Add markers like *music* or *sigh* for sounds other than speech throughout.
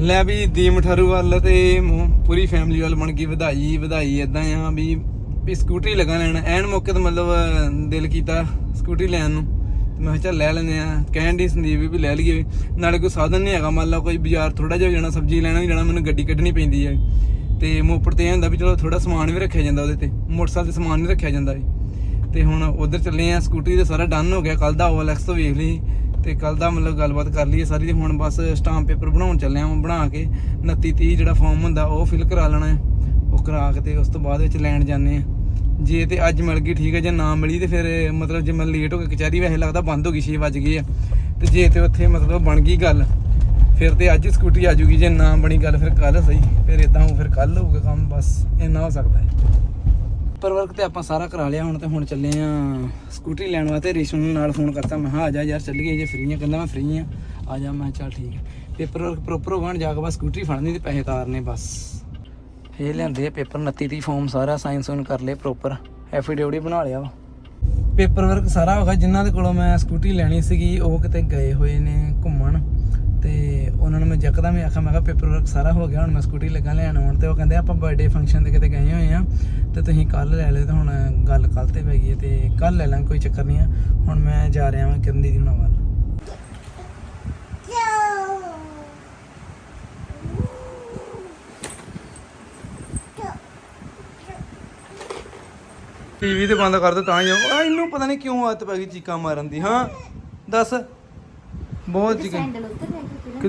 ਲੈ ਵੀ ਦੀਮ ਠਰੂ ਵੱਲ ਤੇ ਮ- ਪੂਰੀ ਫੈਮਿਲੀ ਵੱਲ ਬਣ ਗਈ, ਵਧਾਈ ਵਧਾਈ ਇਦਾਂ ਆ ਵੀ ਵੀ ਸਕੂਟਰੀ ਲਗਾ ਲੈਣ। ਐਨ ਮੌਕੇ ਤੇ ਮਤਲਬ, ਦਿਲ ਕੀਤਾ ਸਕੂਟਰੀ ਲੈਣ ਨੂੰ। ਤੇ ਮੈਂ ਕਿਹਾ ਚੱਲ ਲੈ ਲੈਂਦੇ ਆ। ਕਹਿਣ ਦੀ ਸੰਦੀਪ ਵੀ ਲੈ ਲਈਏ। ਨਾਲੇ ਕੋਈ ਸਾਧਨ ਨਹੀਂ ਹੈਗਾ, ਮੰਨ ਲਾ ਕੋਈ ਬਾਜ਼ਾਰ ਥੋੜਾ ਜਿਹਾ ਜਾਣਾ, ਸਬਜ਼ੀ ਲੈਣਾ ਵੀ ਜਾਣਾ, ਮੈਨੂੰ ਗੱਡੀ ਕੱਢਣੀ ਪੈਂਦੀ ਹੈ ਤੇ ਮੋਪੜ ਤੇ ਇਹ ਹੁੰਦਾ ਵੀ ਚਲੋ ਥੋੜਾ ਸਮਾਨ ਵੀ ਰੱਖਿਆ ਜਾਂਦਾ ਉਹਦੇ ਤੇ। ਮੋਟਰਸਾਈਕਲ ਤੇ ਸਮਾਨ ਨਹੀਂ ਰੱਖਿਆ ਜਾਂਦਾ ਵੀ। ਤੇ ਹੁਣ ਉਧਰ ਚੱਲੇ ਆ ਸਕੂਟਰੀ ਤੇ ਸਾਰਾ ਡਨ ਹੋ ਗਿਆ ਕੱਲ ਦਾ OLX ਤੋਂ ਵੇਖ ਲਈ। ਤੇ ਕੱਲ ਦਾ ਮਤਲਬ ਗੱਲਬਾਤ ਕਰ ਲਈ ਹੈ ਸਾਰੀ ਤੇ ਹੁਣ ਬਸ ਸਟਾਂਪ ਪੇਪਰ ਬਣਾਉਣ ਚੱਲੇ ਆ ਬਣਾ ਕੇ 29 30 ਜਿਹੜਾ ਫਾਰਮ ਹੁੰਦਾ ਉਹ ਫਿਲ ਕਰਾ ਲੈਣਾ ਹੈ, ਉਹ ਕਰਾ ਕੇ ਤੇ ਉਸ ਤੋਂ ਬਾਅਦ ਵਿੱਚ ਲੈਣ ਜਾਂਦੇ ਆ ਜੇ ਤੇ ਅੱਜ ਮਿਲ ਗਈ ਠੀਕ ਹੈ, ਜੇ ਨਾ ਮਿਲੀ ਤੇ ਫਿਰ ਮਤਲਬ ਜੇ ਮੈਂ ਲੇਟ ਹੋ ਕੇ ਕਚਹਿਰੀ ਵੈਸੇ ਲੱਗਦਾ ਬੰਦ ਹੋ ਗਈ 6 ਵਜ ਗਏ ਆ। ਤੇ ਜੇ ਤੇ ਉੱਥੇ ਮਤਲਬ ਬਣ ਗਈ ਗੱਲ, ਫਿਰ ਤੇ ਅੱਜ ਹੀ ਸਕੂਟਰੀ ਆ ਜੂਗੀ ਜੇ ਨਾ ਬਣੀ ਗੱਲ ਫਿਰ ਕੱਲ ਸਹੀ, ਫਿਰ ਇਦਾਂ ਹੋ ਫਿਰ ਕੱਲ ਹੋਊਗਾ ਕੰਮ, ਬਸ ਇੰਨਾ ਹੋ ਸਕਦਾ ਹੈ। ਪੇਪਰ ਵਰਕ ਤੇ ਆਪਾਂ ਸਾਰਾ ਕਰਾ ਲਿਆ, ਹੁਣ ਤੇ ਹੁਣ ਚੱਲੇ ਆ ਸਕੂਟਰੀ ਲੈਣ ਵਾਸਤੇ। ਰੇਸ਼ਮ ਨਾਲ ਫੋਨ ਕਰਤਾ, ਮੈਂ ਕਿਹਾ, ਆ ਜਾ ਯਾਰ, ਚੱਲੀਏ, ਜੇ ਫ੍ਰੀ ਆ, ਕਹਿੰਦਾ ਮੈਂ ਫ੍ਰੀ ਆ। ਆ ਜਾ, ਮੈਂ ਕਿਹਾ, ਚੱਲ ਠੀਕ ਹੈ ਪੇਪਰ ਵਰਕ ਪ੍ਰੋਪਰ ਹੋਣ, ਜਾ ਕੇ ਬਸ ਸਕੂਟਰੀ ਫੜਨੀ ਤੇ ਪੈਸੇ ਤਾਰਨੇ ਬਸ। ਇਹ ਲਿਆਂਦੇ ਆ ਪੇਪਰ 29 ਦੀ ਫਾਰਮ ਸਾਰਾ ਸਾਇੰਸ ਹੁਣ ਕਰ ਲਏ ਪ੍ਰੋਪਰ ਐਫੀਡੇਵਿਟ ਬਣਾ ਲਿਆ ਵਾ। ਪੇਪਰ ਵਰਕ ਸਾਰਾ ਹੋ ਗਿਆ, ਜਿਨ੍ਹਾਂ ਦੇ ਕੋਲੋਂ ਮੈਂ ਸਕੂਟਰੀ ਲੈਣੀ ਸੀਗੀ, ਉਹ ਕਿਤੇ ਗਏ ਹੋਏ ਨੇ ਘੁੰਮਣ। ਉਹਨਾਂ ਨੂੰ ਮੈਂ ਜੱਕਦਾ ਮੈਂ ਆਖਿਆ ਮੈਂ ਕਿਹਾ ਪੇਪਰ ਵਰਕ ਸਾਰਾ ਹੋ ਗਿਆ ਹੁਣ ਮੈਂ ਸਕੂਟਰੀ ਲੱਗਾ ਲੈਣ ਆਉਣ ਤੇ ਉਹ ਕਹਿੰਦੇ ਆਪਾਂ ਬਰਥਡੇ ਫੰਕਸ਼ਨ ਤੇ ਕਿਤੇ ਗਏ ਹੋਏ ਆ ਤੇ ਤੁਸੀਂ ਕੱਲ ਲੈ ਲਿਓ ਤੇ ਹੁਣ ਗੱਲ ਕੱਲ ਤੇ ਪੈ ਗਈ ਤੇ ਕੱਲ ਲੈ ਲਾਂਗੇ ਕੋਈ ਚੱਕਰ ਨਹੀਂ ਆ। ਹੁਣ ਮੈਂ ਜਾ ਰਿਹਾ ਹਾਂ ਕਿਰਨ ਦੀਦੀ ਹੁਣਾਂ ਵੱਲ। ਟੀਵੀ ਤੇ ਬੰਦ ਕਰ ਦੋ ਤਾਂ ਹੀ ਆ ਇਹਨੂੰ ਪਤਾ ਨਹੀਂ ਕਿਉਂ ਆਦਤ ਪੈ ਗਈ ਚੀਕਾਂ ਮਾਰਨ ਦੀ ਹਾਂ? ਦੱਸ। ਬਹੁਤ ਚੀਕਾਂ। ਸੈਂਡਲ ਉੱਤਰ ਲੈ ਕੇ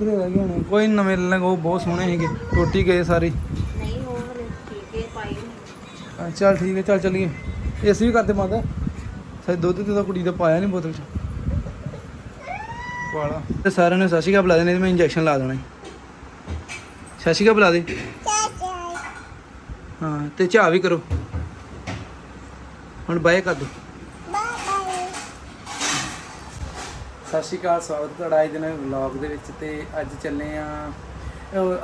ਕਿੱਧਰ ਰਹਿ ਗਏ ਹੋਣੇ? ਕੋਈ ਨਵੇਂ ਲੈ ਲਾਂਗੇ ਉਹ ਬਹੁਤ ਸੋਹਣੇ ਸੀਗੇ। ਟੋਟੀ ਗਏ ਸਾਰੇ। ਨਹੀਂ ਉਹ ਹਲੇ ਠੀਕ ਹੈ ਪਾਈ ਨਹੀਂ ਹਾਂ, ਚੱਲ ਠੀਕ ਹੈ ਚੱਲ ਚੱਲੀਏ। ਏਸੀ ਵੀ ਕਰਦੇ ਬੰਦ ਸਾਰੇ ਦੁੱਧ ਤੇ ਤਾਂ ਕੁੜੀ ਦਾ ਪਾਇਆ ਨਹੀਂ ਬੋਤਲ ਚ। ਵਾਲਾ। ਤੇ ਸਾਰਿਆਂ ਨੂੰ ਸਤਿ ਸ਼੍ਰੀ ਅਕਾਲ ਬੁਲਾ ਦੇ ਨਹੀਂ ਤੇ ਮੈਂ ਇੰਜੈਕਸ਼ਨ ਲਾ ਦੇਣਾ ਸੀ। ਸਤਿ ਸ਼੍ਰੀ ਅਕਾਲ ਬੁਲਾ ਦੇ। ਹਾਂ ਤੇ ਚਾਹ ਵੀ ਕਰੋ। ਹੁਣ ਬਾਏ ਕਰ ਦੋ। ਸਤਿ ਸ਼੍ਰੀ ਅਕਾਲ, ਸਵਾਗਤ ਤੁਹਾਡਾ ਅੱਜ ਦੇ ਨਵੇਂ ਵਲੌਗ ਦੇ ਵਿੱਚ ਤੇ ਅੱਜ ਚੱਲੇ ਆ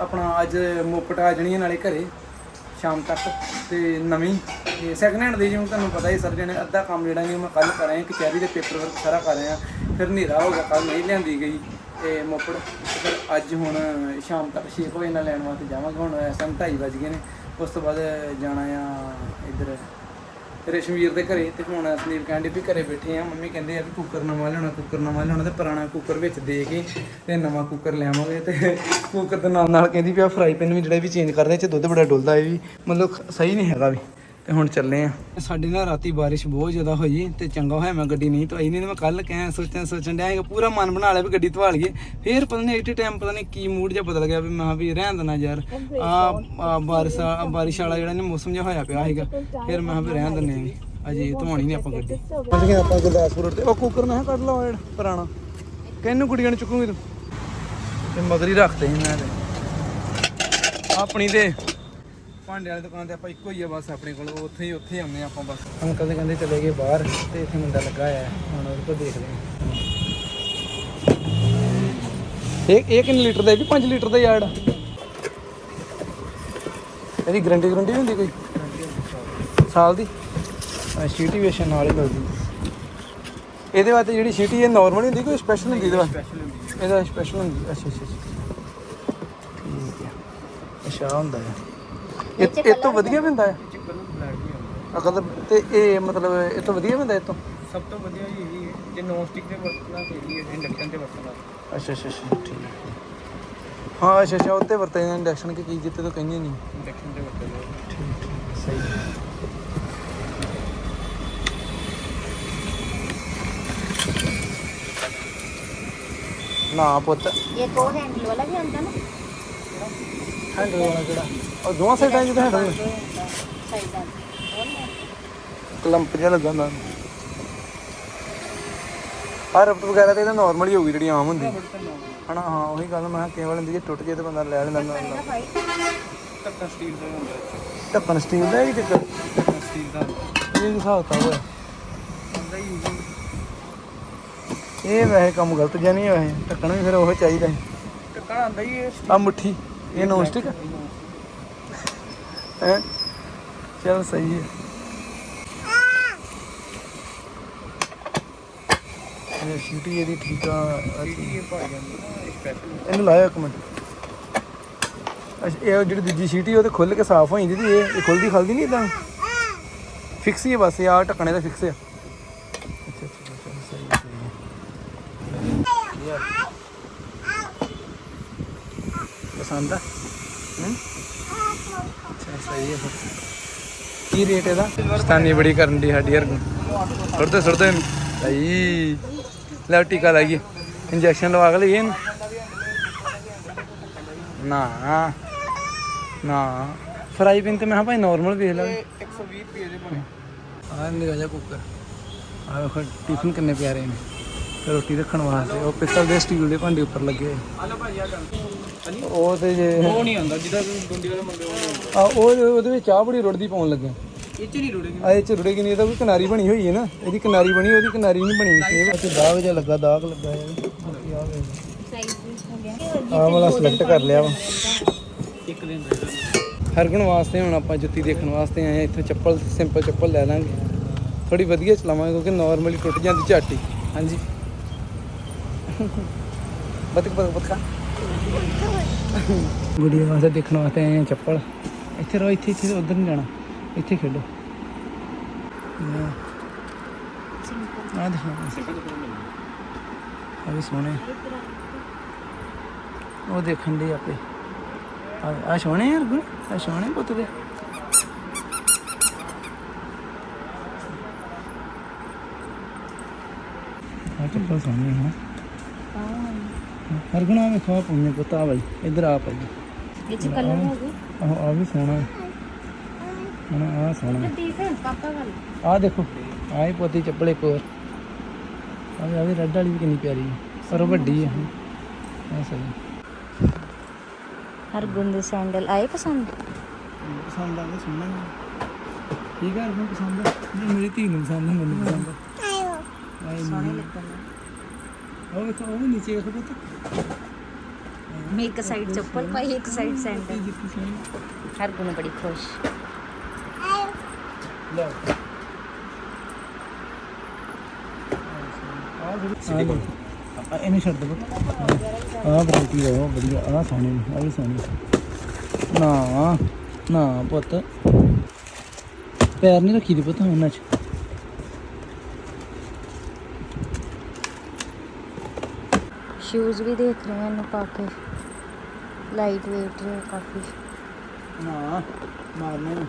ਆਪਣਾ ਅੱਜ ਮੋਪਟ ਆ ਜਣੀ ਨਾਲੇ ਘਰੇ, ਸ਼ਾਮ ਤੱਕ ਤੇ ਨਵੀਂ। ਤੇ ਸੈਕਿੰਡ ਹੈਂਡ ਦੀ ਜਿਵੇਂ ਤੁਹਾਨੂੰ ਪਤਾ ਹੀ ਸਰ ਜਣੇ ਅੱਧਾ ਕੰਮ ਜਿਹੜਾ ਨਹੀਂ ਮੈਂ ਕੱਲ ਕਰ ਰਿਹਾ ਕਚਹਿਰੀ ਦੇ ਪੇਪਰ ਵਰਕ ਸਾਰਾ ਕਰ ਰਿਹਾ, ਫਿਰ ਹਨੇਰਾ ਹੋ ਗਿਆ ਕੱਲ ਨਹੀਂ ਲਿਆਂਦੀ ਗਈ। ਤੇ ਮੋਪੜ ਫਿਰ ਅੱਜ ਹੁਣ ਸ਼ਾਮ ਤੱਕ 6 ਵਜੇ ਨਾਲ ਲੈਣ ਵਾਸਤੇ ਜਾਵਾਂਗੇ, ਹੁਣ ਇਸ ਟਾਈਮ 2:30 ਵੱਜ ਗਏ ਨੇ, ਉਸ ਤੋਂ ਬਾਅਦ ਜਾਣਾ ਆ ਇੱਧਰ ਰਸ਼ਮੀਰ ਦੇ ਘਰੇ ਤੇ ਹੁਣ ਸੰਦੀਪ ਕਹਿੰਦੇ ਵੀ ਘਰੇ ਬੈਠੇ ਆ। ਮੰਮੀ ਕਹਿੰਦੇ ਆ ਵੀ ਕੁੱਕਰ ਨਵਾਂ ਲਿਆਉਣਾ ਕੁੱਕਰ ਨਵਾਂ ਲਿਆਉਣਾ ਤੇ ਪੁਰਾਣਾ ਕੁੱਕਰ ਵਿੱਚ ਦੇ ਕੇ ਤੇ ਨਵਾਂ ਕੁੱਕਰ ਲਿਆਵਾਂਗੇ ਤੇ ਕੁੱਕਰ ਦੇ ਨਾਲ ਨਾਲ ਕਹਿੰਦੀ ਵੀ ਆ ਫਰਾਈ ਪੈਨ ਵੀ ਜਿਹੜਾ ਵੀ ਚੇਂਜ ਕਰਦੇ ਚ ਦੁੱਧ ਬੜਾ ਡੁੱਲਦਾ, ਇਹ ਵੀ ਮਤਲਬ ਸਹੀ ਨਹੀਂ ਹੈਗਾ ਵੀ। ਤੇ ਹੁਣ ਚੱਲੇ ਆ। ਸਾਡੇ ਨਾਲ ਰਾਤੀ ਬਾਰਿਸ਼ ਬਹੁਤ ਜ਼ਿਆਦਾ ਹੋਈ ਤੇ ਚੰਗਾ ਹੋਇਆ ਮੈਂ ਗੱਡੀ ਨਹੀਂ ਧਵਾਈ ਨਹੀਂ ਤੇ ਮੈਂ ਕੱਲ ਕਹਿ ਸੋਚਿਆ ਸੋਚਣ ਡਿਆ ਪੂਰਾ ਮਨ ਬਣਾ ਲਿਆ ਵੀ ਗੱਡੀ ਧਵਾ ਲਈਏ। ਫੇਰ ਪਤਾ ਨਹੀਂ ਐਟ ਟਾਈਮ ਪਤਾ ਨਹੀਂ ਕੀ ਮੂਡ ਜਿਹਾ ਬਦਲ ਗਿਆ ਵੀ ਮੈਂ ਵੀ ਰਹਿਣ ਦੇਣਾ ਯਾਰ। ਆ ਬਾਰਿਸ਼ ਆ ਬਾਰਿਸ਼ ਵਾਲਾ ਜਿਹੜਾ ਨੇ ਮੌਸਮ ਜਿਹਾ ਹੋਇਆ ਪਿਆ ਸੀਗਾ ਫਿਰ ਮੈਂ ਕਿਹਾ ਵੀ ਰਹਿਣ ਦਿੰਦੇ ਆ। ਅਜੇ ਧਵਾਣੀ ਨਹੀਂ ਆਪਾਂ ਗੱਡੀ। ਪਹੁੰਚ ਗਏ ਆਪਾਂ ਗੁਰਦਾਸਪੁਰ ਰੋਡ ਤੇ ਉਹ ਕੁੱਕਰ ਕਿਹਾ ਕੱਢ ਲਓ ਜਿਹੜਾ ਪੁਰਾਣਾ। ਕਿਹਨੂੰ ਕੁੜੀਆਂ ਨੂੰ ਚੁੱਕੂਗੀ ਤੂੰ? ਤੇ ਮਗਰੀ ਰੱਖਦੇ ਸੀ ਮੈਂ ਤੇ। ਆਪਣੀ ਤੇ। ਭਾਂਡੇ ਵਾਲੀ ਦੁਕਾਨ ਤੇ ਆਪਾਂ ਇੱਕੋ ਹੀ ਆ ਬਸ ਆਪਣੇ ਕੋਲ ਉੱਥੇ ਹੀ ਉੱਥੇ ਆਉਂਦੇ ਆ ਆਪਾਂ ਬਸ। ਅੰਕਲ ਦੇ ਕਹਿੰਦੇ ਚਲੇ ਗਏ ਬਾਹਰ ਤੇ ਇੱਥੇ ਮੁੰਡਾ ਲੱਗਾ ਹੈ ਹੁਣ ਉਹਦੇ ਕੋਲ ਦੇਖਦੇ ਹਾਂ। ਇਹ ਇਹ ਕਿੰਨੇ ਲੀਟਰ ਦਾ ਇਹ ਵੀ 5 ਲੀਟਰ ਦਾ ਯਾਰਡ ਇਹਦੀ ਗਰੰਟੀ ਗਰੰਟੀ ਹੁੰਦੀ ਕੋਈ? ਸਾਲ ਦੀ? ਸੀਟੀ ਵੇਸ਼ਨ ਨਾਲ ਹੀ ਮਿਲਦੀ। ਇਹਦੇ ਵਾਸਤੇ ਜਿਹੜੀ ਸੀਟੀ ਇਹ ਨਾਰਮਲ ਹੁੰਦੀ ਕੋਈ ਸਪੈਸ਼ਲ ਹੁੰਦੀ ਇਹਦੇ ਵਾਸਤੇ? ਇਹਦਾ ਸਪੈਸ਼ਲ ਹੁੰਦੀ ਅੱਛਾ ਅੱਛਾ ਠੀਕ ਹੈ। ਅੱਛਾ ਹੁੰਦਾ ਹੈ। ਇਹ ਇਹ ਤੋਂ ਵਧੀਆ ਵੀ ਹੁੰਦਾ ਹੈ। ਅਕਲ ਤੇ ਇਹ ਮਤਲਬ ਇਹ ਤੋਂ ਵਧੀਆ ਵੀ ਹੁੰਦਾ ਇਹ ਤੋਂ? ਸਭ ਤੋਂ ਵਧੀਆ ਇਹ ਹੀ ਹੈ ਜੇ ਨੌਨ ਸਟਿਕ ਤੇ ਵਰਤਣਾ ਤੇ ਇਹ ਹੈ ਇੰਡਕਸ਼ਨ ਤੇ ਵਰਤਣਾ। ਅੱਛਾ ਅੱਛਾ ਅੱਛਾ ਠੀਕ ਹੈ। ਹਾਂ ਅੱਛਾ ਅੱਛਾ ਉੱਤੇ ਵਰਤੇ ਜਾਂਦੇ। ਇੰਡਕਸ਼ਨ ਕੀ ਚੀਜ਼ ਜਿੱਤੇ ਤੋਂ ਕਹਿੰਦੇ ਨਹੀਂ। ਇੰਡਕਸ਼ਨ ਤੇ ਵਰਤਣਾ ਠੀਕ ਠੀਕ ਸਹੀ ਹੈ। ਨਾ ਪੁੱਤ। ਇੱਕ ਉਹ ਹੈਂਡਲ ਵਾਲਾ ਵੀ ਆਉਂਦਾ ਨਾ। ਹੈਂਡਲ ਵਾਲਾ ਕਿਹੜਾ? ਉਹ ਦੋਵਾਂ ਸਾਈਡਾਂ ਜਿਹਦਾ ਹੈਂਡਲ ਸਾਈਡਾਂ ਉਹ ਨਹੀਂ ਕਲੰਪ ਜਿਹਾ ਲੱਗਾ ਹੁੰਦਾ। ਆ ਰਫਟ ਵਗੈਰਾ ਤੇ ਇਹਦਾ ਨਾਰਮਲ ਹੀ ਹੋਊਗੀ ਜਿਹੜੀ ਆਮ ਹੁੰਦੀ। ਹਨਾ ਹਾਂ ਉਹੀ ਗੱਲ ਮੈਂ ਕਿਹਾ ਕੇਵਲ ਹੁੰਦੀ ਜੇ ਟੁੱਟ ਜੇ ਤੇ ਬੰਦਾ ਲੈ ਲੈਂਦਾ ਭਾਈ ਢੱਕਣ ਸਟੀਲ ਦਾ ਹੁੰਦਾ ਹੈ ਢੱਕਣ ਸਟੀਲ ਦਾ ਹੀ ਢੱਕਣ ਸਟੀਲ ਦਾ। ਇਹ ਹਿਸਾਬ ਤਾਂ ਹੋਇਆ ਇਹ ਵੈਸੇ ਕੰਮ ਗਲਤ ਜਿਹਾ ਨਹੀਂ ਵੈਸੇ। ਵੀ ਫਿਰ ਉਹ ਚਾਹੀਦਾ ਹੈ। ਢੱਕਣ ਆਂਦਾ ਹੀ ਹੈ ਆ ਮੁੱਠੀ ਇਹ ਨੋਨ ਸਟਿਕ ਹੈ? ਚਲ ਸਹੀ ਹੈ। ਇਹ ਸੀਟੀ ਇਹਦੀ ਠੀਕ ਆ ਇਹ ਇਹਨੂੰ ਲਾਇਆ ਇੱਕ ਮਿੰਟ। ਅੱਛਾ ਇਹ ਜਿਹੜੀ ਦੂਜੀ ਸੀਟੀ ਉਹ ਤੇ ਖੁੱਲ ਕੇ ਸਾਫ਼ ਹੋ ਜਾਂਦੀ ਇਹ ਇਹ ਖੁੱਲਦੀ ਖਲਦੀ ਨਹੀਂ ਇਦਾਂ ਫਿਕਸ ਹੀ ਹੈ ਬਸ ਇਹ ਆ ਢੱਕਣੇ ਦਾ ਫਿਕਸ ਆ। ਅੱਛਾ ਅੱਛਾ ਅੱਛਾ ਸਹੀ ਹੈ, ਸਹੀ ਹੈ। ਪਸੰਦ ਆ? ਹੂੰ? ਸਹੀ ਹੈ ਕੀ ਰੇਟ ਇਹਦਾ? ਸਤਾਨੀ ਬੜੀ ਕਰਨ ਦੀ ਸਾਡੀ ਯਾਰ ਸੁੱਟਦੇ ਸੁੱਟਦੇ। ਭਾਈ ਲੈ ਟੀਕਾ ਲਾਈਏ ਇੰਜੈਕਸ਼ਨ ਲਵਾ ਕੇ ਲਈਏ ਨਾ ਨਾ। ਫਰਾਈ ਪੈਨ ਤੇ ਮੈਂ ਕਿਹਾ ਭਾਈ ਨਾਰਮਲ ਵੇਖ ਲੈ। 120 ਰੁਪਏ ਦੇ ਬਣੇ। ਆਹ ਨਿਕਾ ਜਾ ਕੁੱਕਰ ਆਹ ਵੇਖੋ ਟਿਫਨ ਕਿੰਨੇ ਪਿਆਰੇ ਨੇ। ਰੋਟੀ ਰੱਖਣ ਵਾਸਤੇ। ਉਹ ਪਿੱਤਲ ਦੇ ਸਟੀਲ ਦੇ ਭਾਂਡੇ ਉੱਪਰ ਲੱਗੇ। ਆ ਲਓ ਭਾਈ ਆ ਗੱਲ ਉਹ ਤੇ ਜੇ ਉਹ ਨਹੀਂ ਆਉਂਦਾ ਜਿਹਦਾ ਗੁੰਡੀ ਵਾਲੇ ਮੰਗੇ ਉਹ ਨਹੀਂ ਆਉਂਦਾ ਆ। ਉਹ ਉਹਦੇ ਵਿੱਚ ਚਾਹ ਬੜੀ ਰੁੜਦੀ ਪਾਉਣ ਲੱਗਾ। ਇਹ ਚ ਨਹੀਂ ਰੁੜੇਗੀ। ਆ ਇਹ ਚ ਰੁੜੇਗੀ ਨਹੀਂ ਇਹਦਾ ਕੋਈ ਕਿਨਾਰੀ ਬਣੀ ਹੋਈ ਹੈ ਨਾ। ਇਹਦੀ ਕਿਨਾਰੀ ਬਣੀ ਉਹਦੀ ਕਿਨਾਰੀ ਨਹੀਂ ਬਣੀ। ਇਹ ਵਿੱਚ ਦਾਗ ਜਿਹਾ ਲੱਗਾ ਦਾਗ ਲੱਗਾ ਹੈ ਆ ਵਾਲਾ ਸਿਲੈਕਟ ਕਰ ਲਿਆ ਵਾ। ਇੱਕ ਦਿਨ ਰਹੇਗਾ ਹਰਗੁਣ ਵਾਸਤੇ ਹੁਣ ਆਪਾਂ ਜੁੱਤੀ ਦੇਖਣ ਵਾਸਤੇ ਆਏ ਆ ਇੱਥੋਂ ਚੱਪਲ ਸਿੰਪਲ ਚੱਪਲ ਲੈ ਲਾਂਗੇ। ਥੋੜੀ ਵਧੀਆ ਚਲਾਵਾਂਗੇ ਕਿਉਂਕਿ ਨਾਰਮਲੀ ਟੁੱਟ ਜਾਂਦੀ ਝਾਟੀ। ਹਾਂਜੀ। *laughs* ਬਤਕ ਬਤਕ ਬਤਕਾ। ਗੁੜੀਆ ਵਾਸਤੇ ਦੇਖਣ ਵਾਸਤੇ ਆਏ ਆ ਚੱਪਲ। ਇੱਥੇ ਰਹੋ, ਇੱਥੇ ਇੱਥੇ, ਉਧਰ ਨਹੀਂ ਜਾਣਾ। ਇੱਥੇ ਖੇਡੋ। ਆ ਦੇਖੋ। ਆ ਵੀ ਸੋਹਣੇ। ਉਹ ਦੇਖਣ ਦੇ ਆਪੇ। ਆ ਸੋਹਣੇ ਯਾਰ ਗੁਣ ਆ ਸੋਹਣੇ ਪੁੱਤ ਦੇ। ਆ ਚੱਪਲ ਸੋਹਣੇ ਹਾਂ ਗੁਣਾ ਵਿੱਚ ਖਾ ਪੁੰਨੇ ਪੁੱਤ ਆ ਬਾਈ ਇੱਧਰ ਆ ਭਾਈ। ਇਹ ਚ ਕਲਰ ਹੋ ਗਏ ਆਹ ਆ ਵੀ ਸੋਹਣਾ ਹਣਾ ਆ ਸੋਹਣਾ ਠੀਕ ਹੈ ਪਾਪਾ ਵਾਲੀ। ਆ ਦੇਖੋ ਹੀ ਪੋਤੀ ਚੱਪਲ ਇੱਕ ਹੋਰ। ਆ ਵੀ ਆ ਵੀ ਰੈੱਡ ਵਾਲੀ ਵੀ ਕਿੰਨੀ ਪਿਆਰੀ ਹੈ ਪਰ ਉਹ ਵੱਡੀ ਹੈ। ਆ ਸਹੀ। ਹਰ ਗੁੰਦੇ ਸੈਂਡਲ ਆਏ ਪਸੰਦ? ਪਸੰਦ ਆ ਗਿਆ ਸੋਹਣਾ ਹੈ ਠੀਕ ਹੈ ਮੈਨੂੰ ਪਸੰਦ ਨਹੀਂ ਮੇਰੀ ਧੀ ਨੂੰ ਪਸੰਦ ਆ ਮੈਨੂੰ ਪਸੰਦ ਆ। ਆਏ ਸੋਹਣੇ ਲੱਗਣ ਉਹ ਵੇਖੋ ਉਹ ਨੀਚੇ ਵੇਖੋ ਪੁੱਤ। ਮੈਂ ਇੱਕ ਸਾਈਡ ਚੱਪਲ ਪਾਈ ਇੱਕ ਸਾਈਡ ਸੈਂਡਲ ਜਿੱਤੀ ਸੋਹਣੀ ਹਰ ਗੁਣ ਬੜੀ ਛੱਡ ਦੇ ਪੁੱਤ ਵੈਰਾਈਟੀ ਆ ਉਹ ਵਧੀਆ ਆ ਸੋਹਣੀ ਆ ਵੀ ਸੋਹਣੀ ਨਾ ਨਾ ਪੁੱਤ ਪੈਰ ਨਹੀਂ ਰੱਖੀ ਦੀ ਪੁੱਤ ਉਹਨਾਂ ਚ ਸ਼ੂਜ਼ ਵੀ ਦੇਖ ਰਹੇ ਹਾਂ ਇਹਨੂੰ ਪਾ ਕੇ। ਲਾਈਟ weight ਹੈ ਕਾਫੀ ਨਾ। ਮਾਰਨੇ ਨੂੰ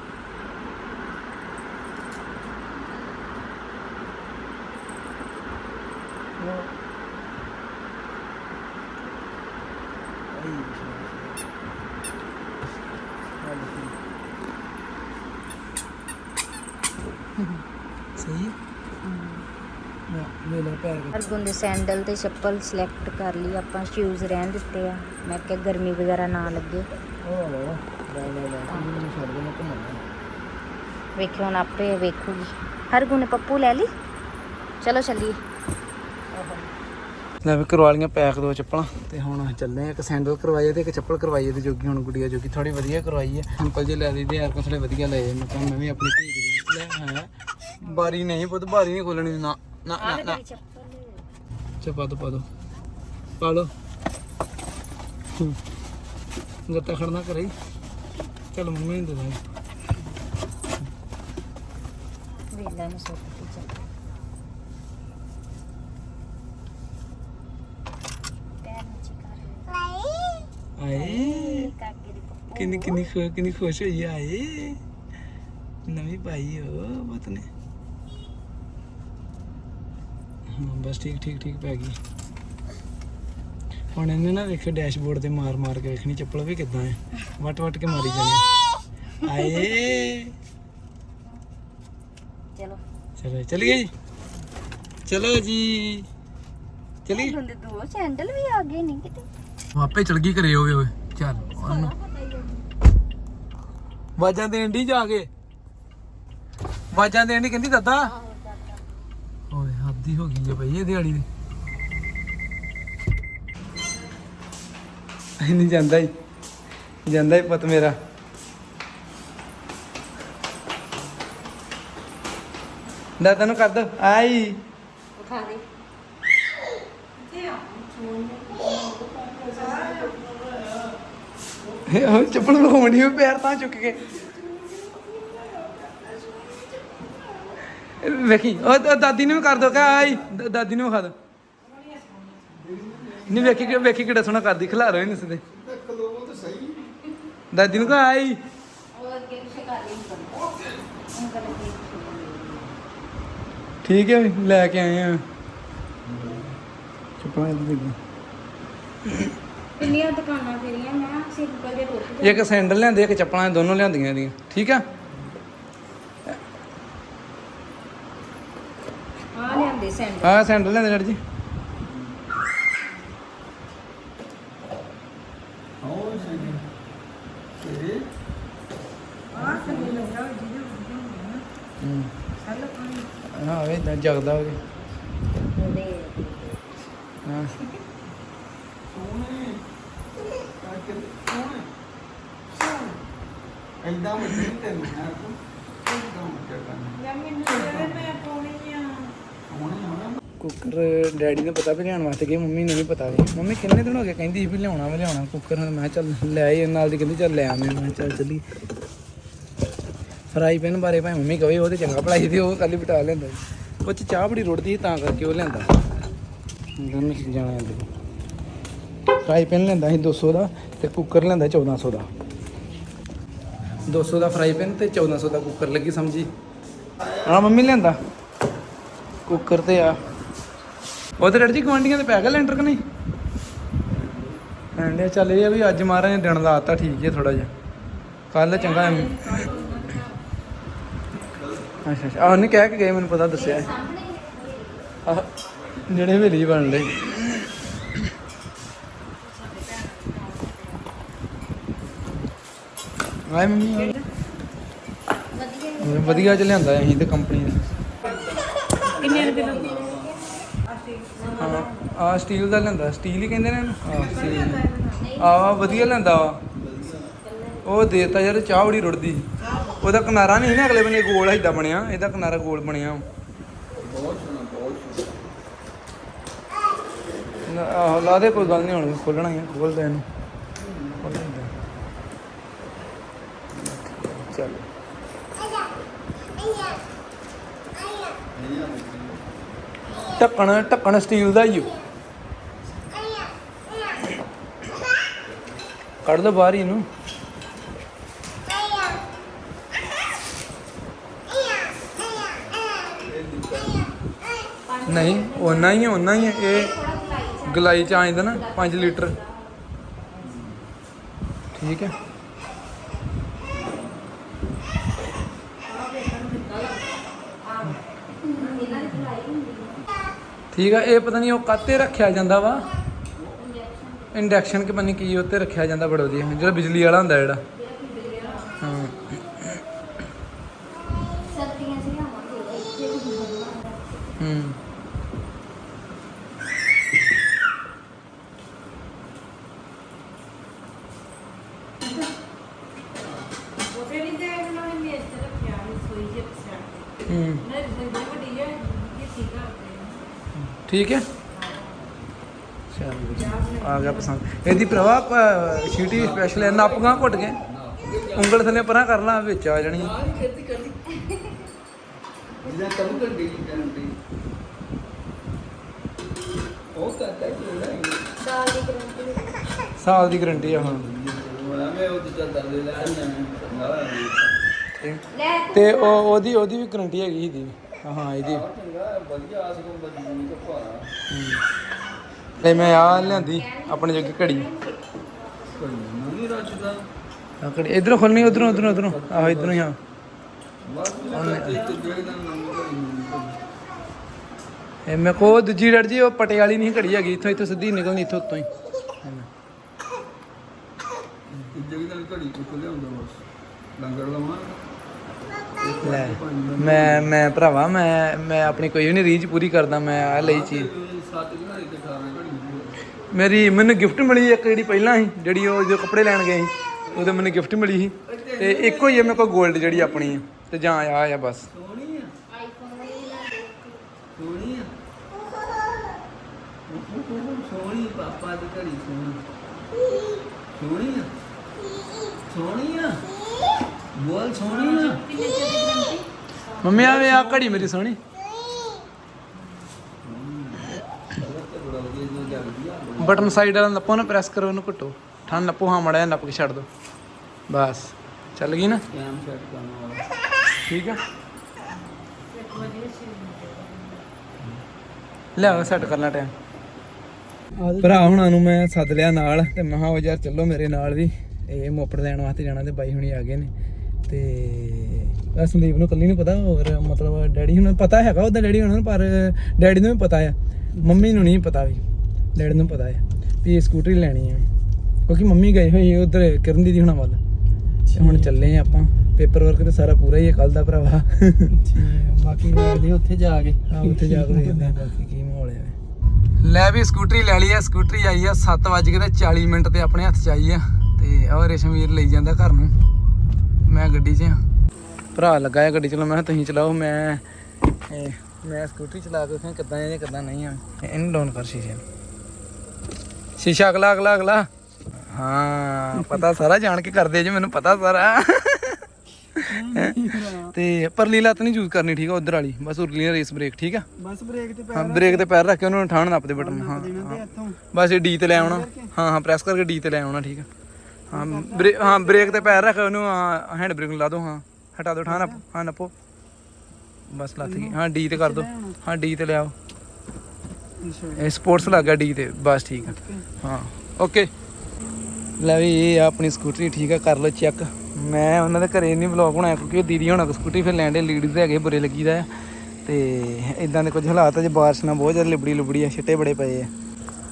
ਸਹੀ ਨਾ ਲੈ ਲੈ ਪੈਰ ਹਰ ਗੁੰਦੇ ਸੈਂਡਲ ਤੇ ਚੱਪਲ ਸਿਲੈਕਟ ਕਰ ਲਈ ਆਪਾਂ ਸ਼ੂਜ਼ ਰਹਿਣ ਦਿੱਤੇ ਆ। ਮੈਂ ਕਿਹਾ ਗਰਮੀ ਵਗੈਰਾ ਨਾ ਲੱਗੇ। ਉਹ ਲੈ ਲੈ ਲੈ ਲੈ ਮੈਨੂੰ ਛੱਡ ਦੇ ਮੈਂ ਘੁੰਮਣਾ ਵੇਖਿਓ ਹੁਣ ਆਪੇ ਵੇਖੂਗੀ ਹਰ ਗੁਣ ਪੱਪੂ ਲੈ ਲਈ? ਚਲੋ ਚੱਲੀਏ। ਲੈ ਵੀ ਕਰਵਾ ਲਈਆਂ ਪੈਕ ਦੋ ਚੱਪਲਾਂ। ਤੇ ਹੁਣ ਚੱਲਦੇ ਆ ਇੱਕ ਸੈਂਡਲ ਕਰਵਾਈਏ ਤੇ ਇੱਕ ਚੱਪਲ ਕਰਵਾਈਏ ਤੇ ਜੋਗੀ ਹੁਣ ਗੁੱਡੀਆ ਜੋਗੀ ਥੋੜੀ ਵਧੀਆ ਕਰਵਾਈ ਹੈ। ਅੰਕਲ ਜੀ ਲੈ ਲਈਦੇ ਯਾਰ ਕੋ ਥੋੜੇ ਵਧੀਆ ਲਏ ਮੈਂ ਮੈਂ ਵੀ ਆਪਣੀ ਧੀ ਦੇ ਲੈ ਆਇਆ। ਬਾਰੀ ਨਹੀਂ ਪੁੱਤ ਬਾਰੀ ਨਹੀਂ ਖੋਲਣੀ ਨਾ। ਨਾ ਨਾ ਨਾ। ਚਾ ਪਾ ਦੋ ਪਾ ਦੋ। ਪਾ ਲੋ ਗੱਤਾ ਖੜਨਾ ਕਰੇ ਚਲ ਮੰਮੀ ਨੂੰ ਦੇ ਦਾਂਗੇ। ਵੇਲਾ ਨੂੰ ਸੁੱਟ ਕੇ ਚੱਲ। ਆਏ। ਦੀ ਕਿੰਨੀ ਕਿੰਨੀ ਖੁ- ਕਿੰਨੀ ਖੁਸ਼ ਹੋਈ ਆਏ। ਨਵੀਂ ਪਾਈ ਹੋ ਬਤ ਨੇ ਹਾਂ ਬਸ ਠੀਕ ਠੀਕ ਠੀਕ ਪੈ ਗਈ। ਹੁਣ ਇਹਨੇ ਨਾ ਵੇਖੋ ਡੈਸ਼ਬੋਰਡ ਤੇ ਮਾਰ ਮਾਰ ਕੇ ਵੇਖਣੀ ਚੱਪਲ ਵੀ ਕਿੱਦਾਂ ਹੈ। ਵਟ ਵਟ ਕੇ ਮਾਰੀ ਜਾਣੀ। ਆਏ। ਚਲੋ। ਚਲੋ ਚਲੀਏ ਜੀ। ਚਲੋ ਜੀ। ਚਲੀ ਹੁੰਦੇ ਦੋ ਸੈਂਡਲ ਵੀ ਆ ਗਏ ਨਹੀਂ ਕਿਤੇ। ਆਪੇ ਚਲ ਗਈ ਘਰੇ ਹੋਵੇ ਓਏ ਚੱਲ ਉਹਨੂੰ ਵਾਜਾਂ ਦੇਣ ਦੀ ਜਾ ਕੇ? ਵਾਜਾਂ ਦੇਣ ਦੀ ਕਹਿੰਦੀ ਦਾਦਾ। ਹੱਦੀ ਹੋ ਗਈ ਜੇ ਭਈ ਇਹ ਦਿਹਾੜੀ ਦੀ। ਇਹ ਨਹੀਂ ਜਾਂਦਾ ਹੀ ਜਾਂਦਾ ਹੀ ਪੁੱਤ ਮੇਰਾ। ਦਾਦਾ ਨੂੰ ਕਰ ਦੋ। ਆਈ ਉਠਾ ਦੇ। ਉਹ ਚੱਪਲ ਲਗਾਉਣੀ ਪੈਰ ਤਾਂ ਚੁੱਕ ਕੇ। ਵੇਖੀ ਉਹ ਦਾਦੀ ਨੂੰ ਵੀ ਕਰ ਦੋ ਕਾ ਆਈ ਦ- ਦਾਦੀ ਨੂੰ ਵਿਖਾ ਦੋ। ਨਹੀਂ ਵੇਖੀ ਕਿ ਵੇਖੀ ਕਿਹੜਾ ਸੋਹਣਾ ਕਰਦੀ ਖਿਲਾ ਰਹੇ ਨੇ ਸਦੇ ਦਾਦੀ ਨੂੰ ਕਾ ਆਈ। ਠੀਕ ਹੈ ਲੈ ਕੇ ਆਏ ਆ। ਚੱਪਲਾਂ ਇੱਧਰ ਦੇਖੀ ਕਿੰਨੀਆਂ ਦੁਕਾਨਾਂ ਫੇਰੀਆਂ ਮੈਂ ਸਿੰਪਲ ਦੇ ਟੋਪ ਇੱਕ ਸੈਂਡਲ ਲਿਆਂਦੇ ਇੱਕ ਚੱਪਲਾਂ ਦੋਨੋਂ ਲਿਆਂਦੀਆਂ ਇਹਦੀਆਂ। ਠੀਕ ਆ? ਆ ਲਿਆਂਦੇ ਸੈਂਡਲ। ਆਹ ਸੈਂਡਲ ਲਿਆਂਦੇ ਡੈਡੀ ਜੀ। ਹੂੰ। ਹਾਂ ਵੇ ਤਾਂ ਜਗਦਾ ਹੋਵੇ। ਉਹਦੇ ਹਾਂ। ਐਦਾਂ ਮੱਜੀ ਤੈਨੂੰ ਹੈ ਤੂੰ? ਐਦਾਂ ਮੱਜਾ ਕਰਨਾ। ਕੁੱਕਰ ਡੈਡੀ ਨੂੰ ਪਤਾ ਵੀ ਲਿਆਉਣ ਵਾਸਤੇ ਗਏ ਮੰਮੀ ਨੂੰ ਨਹੀਂ ਪਤਾ ਵੀ। ਮੰਮੀ ਕਿੰਨੇ ਦਿਨ ਹੋ ਗਏ ਕਹਿੰਦੀ ਸੀ ਵੀ ਲਿਆਉਣਾ ਵਾ, ਲਿਆਉਣਾ ਕੁੱਕਰ। ਮੈਂ ਕਿਹਾ ਚੱਲ ਲੈ ਆਈ ਨਾਲ ਦੀ, ਕਹਿੰਦੀ ਚੱਲ ਲੈ ਆਵੇਂ ਮੈਂ ਕਿਹਾ ਚੱਲ ਚੱਲੀ। ਫਰਾਈ ਪੈਨ ਬਾਰੇ ਭਾਵੇਂ ਮੰਮੀ ਕਹੇ, ਉਹ ਤੇ ਚੰਗਾ ਭਲਾਈ ਦੀ ਉਹ ਕੱਲ ਬਿਟਾ ਲੈਂਦਾ ਉਹ ਚ ਚਾਹ ਬੜੀ ਰੁੜਦੀ ਸੀ, ਤਾਂ ਕਰਕੇ ਉਹ ਲਿਆਂਦਾ। ਦੋਨੋਂ ਚੀਜ਼ਾਂ ਲੈਂਦੇ ਫਰਾਈ ਪੈਨ ਲੈਂਦਾ ਸੀ 200 ਦਾ ਤੇ ਕੁੱਕਰ ਲੈਂਦਾ 1400 ਦਾ। 200 ਦਾ ਫਰਾਈ ਪੈਨ ਤੇ 1400 ਦਾ ਕੁੱਕਰ, ਲੱਗੀ ਸਮਝੀ? ਹਾਂ, ਮੰਮੀ ਲੈਂਦਾ ਕੁੱਕਰ ਤੇ ਆ। ਉਹਦੇ ਡੈਡੀ ਜੀ ਗਵਾਂਡੀਆਂ ਦੇ ਪੈ ਗਿਆ ਲੈਂਟਰ ਕਿ ਨਹੀਂ? ਕਹਿੰਦੇ ਚੱਲ ਇਹ ਆ ਵੀ ਅੱਜ ਮਹਾਰਾਜ ਨੇ ਦਿਨ ਲਾਤਾ ਠੀਕ ਹੈ ਥੋੜਾ ਜਿਹਾ। ਕੱਲ ਚੰਗਾ ਅੱਛਾ ਅੱਛਾ। ਆਹ ਉਹਨੇ ਕਹਿ ਕੇ ਗਏ ਮੈਨੂੰ ਪਤਾ ਦੱਸਿਆ। ਆਹ ਜਿਹੜੇ ਹਵੇਲੀ ਬਣ ਲਈ। ਆਏ ਮੰਮੀ ਆਏ। ਵਧੀਆ। ਵਧੀਆ ਚ ਲਿਆਂਦਾ ਅਸੀਂ ਤੇ ਕੰਪਨੀ ਦਾ ਕਿੰਨੇ ਰੁਪਏ ਦਾ ਹਾਂ ਆ ਸਟੀਲ ਦਾ ਲੈਂਦਾ ਸਟੀਲ ਹੀ ਕਹਿੰਦੇ ਨੇ ਇਹਨੂੰ? ਆ ਵਧੀਆ ਲੈਂਦਾ ਵਾ। ਉਹ ਦੇਤਾ ਯਾਰ ਚਾਹ ਬੜੀ ਰੁੜਦੀ। ਉਹਦਾ ਕਿਨਾਰਾ ਨਹੀਂ ਨਾ ਅਗਲੇ ਬੰਨੇ ਗੋਲ ਏਦਾਂ ਬਣਿਆ ਇਹਦਾ ਕਿਨਾਰਾ ਗੋਲ ਬਣਿਆ। ਨਾ, ਆਹੋ ਲਾ ਦੇ ਕੋਈ ਗੱਲ ਨਹੀਂ ਹੁਣ ਖੋਲਣਾ ਹੀ ਆ ਖੋਲ ਦੇ ਇਹਨੂੰ ਖੋਲ ਦਿੰਦੇ ਚੱਲ। ਢੱਕਣ ਢੱਕਣ ਸਟੀਲ ਦਾ ਹੀ ਓ। ਕੱਢ ਦੋ ਬਾਹਰ ਹੀ ਇਹਨੂੰ। ਨਹੀਂ, ਓਨਾ ਹੀ ਹੈ ਓਨਾ ਹੀ ਹੈ ਇਹ ਗਲਾਈ ਚ ਆ ਜਾਂਦਾ ਨਾ 5 ਲੀਟਰ। ਠੀਕ ਹੈ। ਠੀਕ ਆ, ਇਹ ਪਤਾ ਨਹੀਂ ਉਹ ਕਾਤੇ ਰੱਖਿਆ ਜਾਂਦਾ ਵਾ। ਇੰਡਕਸ਼ਨ ਕਿ ਪਤਾ ਕੀ ਉੱਤੇ ਰੱਖਿਆ ਜਾਂਦਾ ਬੜਾ ਵਧੀਆ ਜਿਹੜਾ ਬਿਜਲੀ ਵਾਲਾ ਹੁੰਦਾ ਜਿਹੜਾ। ਹਾਂ। ਹੂੰ। ਵੀ ਤੇ ਗਿਆ ਪਸੰਦ। ਇਹਦੀ ਭਰਾਵਾ ਛੀਟੀ ਸਪੈਸ਼ਲ ਹੈ ਨੱਪਗਾ ਘੁੱਟ ਕੇ ਉਂਗਲ ਥੱਲੇ ਪਰਾਂ ਕਰ ਲਾ ਵਿੱਚ ਆ ਜਾਣੀ ਜਿਹਦਾ ਕੰਮ ਕਰ ਗਈ ਜਾਂਦੀ ਉਹ ਕਹਤਾ ਕਿ ਉਹਦਾ ਦਾਲ ਦੀ ਗਰੰਟੀ ਸਾਲ ਦੀ ਗਾਰੰਟੀ ਆ ਹਾਂ ਮੈਂ ਮੈਂ ਉਹ ਤੇ ਲੈ ਲੈ ਉਹ ਉਹਦੀ ਉਹਦੀ ਵੀ ਗਾਰੰਟੀ ਹੈਗੀ ਇਹਦੀ। ਹਾਂ ਇਹਦੀ। ਵਧੀਆ ਆਸ ਕੋ ਬਦੀ ਤੋਂ ਭਾਰਾ ਤੇ ਮੈਂ ਆ ਲਿਆਂਦੀ, ਆਪਣੇ ਜੋਗੀ ਘੜੀ। ਨਹੀਂ ਰਚਦਾ ਆ ਘੜੀ, ਇਧਰੋਂ ਖੋਲਣੀ ਉਧਰੋਂ ਉਧਰੋਂ ਉਧਰੋਂ। ਆਹੋ, ਇਧਰੋਂ ਹੀ ਆ ਇਹ ਮੇਰੇ ਕੋ ਦੂਜੀ ਡੜ ਜੀ, ਉਹ ਪਟੇ ਨਹੀਂ ਘੜੀ ਹੈਗੀ। ਇੱਥੋਂ ਇੱਥੋਂ ਸਿੱਧੀ ਨਿਕਲਣੀ, ਇੱਥੋਂ, ਉੱਤੋਂ ਹੀ। ਜਗੀ ਨਾਲ ਘੜੀ ਕੋ ਲਿਆਉਂਦਾ ਬਸ ਲੰਗਰ ਲਾਉਣਾ ਲੈ, ਮੈਂ ਮੈਂ ਭਰਾਵਾ, ਮੈਂ ਮੈਂ ਆਪਣੀ ਕੋਈ ਵੀ ਨਹੀਂ ਰੀਝ ਪੂਰੀ ਕਰਦਾ, ਮੈਂ ਆ ਲਈ ਚੀਜ਼। ਮੇਰੀ, ਮੈਨੂੰ ਗਿਫਟ ਮਿਲੀ ਇੱਕ ਜਿਹੜੀ ਪਹਿਲਾਂ ਸੀ, ਜਿਹੜੀ ਉਹ ਜੋ ਕੱਪੜੇ ਲੈਣ ਗਏ ਸੀ ਉਹਦੇ ਮੈਨੂੰ ਗਿਫਟ ਮਿਲੀ ਸੀ। ਤੇ ਇੱਕੋ ਹੀ ਹੈ ਮੇਰੇ ਕੋਲ 골ਡ ਜਿਹੜੀ ਆਪਣੀ ਹੈ ਤੇ ਜਾਂ ਆ ਆ ਬਸ। ਸੋਹਣੀ ਆ ਸੋਹਣੀ ਆ ਸੋਹਣੀ ਪਾਪਾ ਦੀ ਘੜੀ ਸੋਹਣੀ ਸੋਹਣੀ ਆ ਸੋਹਣੀ ਆ ਬੋਲ ਸੋਹਣੀ ਆ ਮੰਮੀ ਆ ਵੇ ਆ ਘੜੀ ਮੇਰੀ ਸੋਹਣੀ। ਬਟਨ ਸਾਈਡ ਵਾਲਾ ਨੱਪੋ ਨਾ ਪ੍ਰੈਸ ਕਰੋ ਉਹਨੂੰ ਘੁੱਟੋ। ਠੰਡ ਨੱਪੋ ਹਾਂ ਮੜਾ ਨੱਪ ਕੇ ਛੱਡ ਦੋ। ਬਸ। ਚੱਲ ਗਈ ਨਾ? ਕੈਮ ਸੈੱਟ ਕਰਨ ਵਾਲਾ। ਠੀਕ ਆ? ਲਿਆਓ ਸੈੱਟ ਕਰਨਾ ਟਾਈਮ ਭਰਾ ਹੁਣਾਂ ਨੂੰ ਮੈਂ ਸੱਦ ਲਿਆ ਨਾਲ ਤੇ ਮੈਂ ਕਿਹਾ ਉਹ ਯਾਰ ਚੱਲੋ ਮੇਰੇ ਨਾਲ ਵੀ। ਇਹ ਮੋਪੜ ਲੈਣ ਵਾਸਤੇ ਜਾਣਾ ਤੇ ਬਾਈ ਹੁਣੀ ਆ ਗਏ ਨੇ। ਤੇ ਬਸ ਸੰਦੀਪ ਨੂੰ ਕੱਲੀ ਨੂੰ ਪਤਾ ਹੋਰ ਮਤਲਬ ਡੈਡੀ ਨੂੰ ਪਤਾ ਹੈਗਾ ਉਹਦਾ ਡੈਡੀ ਹੁਣਾਂ ਨੂੰ ਪਰ ਡੈਡੀ ਨੂੰ ਵੀ ਪਤਾ ਆ। ਮੰਮੀ ਨੂੰ ਨਹੀਂ ਪਤਾ ਵੀ। ਡੈਡੀ ਨੂੰ ਪਤਾ ਆ ਵੀ ਇਹ ਸਕੂਟਰੀ ਲੈਣੀ ਆ ਕਿਉਂਕਿ ਮੰਮੀ ਗਏ ਹੋਈ ਉਧਰ ਕਿਰਨ ਦੀਦੀ ਹੁਣਾਂ ਵੱਲ। ਤੇ ਹੁਣ ਚੱਲੇ ਆ ਆਪਾਂ। ਪੇਪਰ ਵਰਕ ਤੇ ਸਾਰਾ ਪੂਰਾ ਹੀ ਹੈ ਕੱਲ ਦਾ ਭਰਾਵਾ। ਬਾਕੀ ਵੇਖਦੇ ਉੱਥੇ ਜਾ ਕੇ। ਆ ਉੱਥੇ ਜਾ ਕੇ ਦੇਖਦੇ ਆ ਬਾਕੀ ਕੀ ਮਾਹੌਲ ਹੈ। ਲੈ ਵੀ ਸਕੂਟਰੀ ਲੈ ਲਈ ਆ ਸਕੂਟਰੀ ਆਈ ਆ 7 ਵਜੇ ਕੇ ਤੇ 40 ਮਿੰਟ ਤੇ ਆਪਣੇ ਹੱਥ ਚ ਆਈ ਆ। ਤੇ ਉਹ ਰੇਸ਼ਮਵੀਰ ਲਈ ਜਾਂਦਾ ਘਰ ਨੂੰ। ਮੈਂ ਗੱਡੀ 'ਚ ਆ। ਭਰਾ ਲੱਗਾ ਆ ਗੱਡੀ ਚਲਾਉਣ ਮੈਂ ਕਿਹਾ ਤੁਸੀਂ ਚਲਾਓ ਮੈਂ ਇਹ, ਮੈਂ ਸਕੂਟਰੀ ਚਲਾ ਕੇ ਦੇਖਾਂ ਕਿੱਦਾਂ ਹੈ ਜਾਂ ਕਿੱਦਾਂ ਨਹੀਂ ਆ। ਇਹਨੂੰ ਡਾਊਨ ਕਰ ਸ਼ੀਸ਼ੇ ਨੂੰ। ਸ਼ੀਸ਼ਾ ਅਗਲਾ ਅਗਲਾ ਅਗਲਾ। ਹਾਂ ਪਤਾ ਸਾਰਾ ਜਾਣ ਕੇ ਕਰਦੇ ਜੇ ਮੈਨੂੰ ਪਤਾ ਸਾਰਾ। ਤੇ ਪਰਲੀ ਲੱਤ ਨਹੀਂ ਯੂਜ਼ ਕਰਨੀ ਠੀਕ ਆ ਉਧਰ ਵਾਲੀ। ਬਸ ਉਰਲੀ ਰੇਸ ਬ੍ਰੇਕ ਠੀਕ ਆ? ਬਸ ਬ੍ਰੇਕ ਤੇ ਹਾਂ ਬ੍ਰੇਕ ਤੇ ਪੈਰ ਰੱਖ ਕੇ ਉਹਨੂੰ ਠਾਣ ਨੱਪਦੇ ਬਟਨ ਹਾਂ ਬਸ ਇਹ ਡੀ ਤੇ ਲੈ ਆਉਣਾ। ਹਾਂ ਹਾਂ ਪ੍ਰੈਸ ਕਰਕੇ ਡੀ ਤੇ ਲੈ ਆਉਣਾ ਠੀਕ ਆ। ਹਾਂ ਬ੍ਰੇ ਹਾਂ ਬ੍ਰੇਕ ਤੇ ਪੈਰ ਰੱਖ ਉਹਨੂੰ ਹੈਂਡ ਬ੍ਰੇਕ ਲਾ ਦੋ ਹਾਂ। ਹਟਾ ਦੋ ਠਾਣ ਨੱਪ ਹਾਂ ਨੱਪੋ। ਬਸ ਲੱਥ ਗਈ। ਹਾਂ ਡੀ ਤੇ ਕਰ ਦੋ। ਹਾਂ ਡੀ ਤੇ ਲਿਆਓ ਇਹ ਸਪੋਰਟਸ ਲੱਗ ਡੀ ਤੇ, ਬਸ ਠੀਕ ਆ। ਹਾਂ ਓਕੇ ਲੈ ਵੀ ਇਹ ਆ ਆਪਣੀ ਸਕੂਟਰੀ, ਠੀਕ ਆ, ਕਰ ਲਓ ਚੈੱਕ ਮੈਂ ਉਹਨਾਂ ਦੇ ਘਰੇ ਨਹੀਂ ਵਲੌਗ ਬਣਾਇਆ, ਕਿਉਂਕਿ ਉਹ ਦੀਦੀ ਹੋਣਾ ਕੋ ਸਕੂਟਰੀ ਫਿਰ ਲੈਂਦੇ ਲੀਡਸ ਹੈਗੇ, ਬੁਰੇ ਲੱਗੀਦਾ ਆ। ਤੇ ਇਦਾਂ ਦੇ ਕੁਝ ਹਾਲਾਤ ਆ, ਜੇ ਬਾਰਿਸ਼ ਨਾਲ ਬਹੁਤ ਜ਼ਿਆਦਾ ਲਿਬੜੀ ਲੁਬੜੀ ਆ, ਛਿੱਟੇ ਬੜੇ ਪਏ ਆ।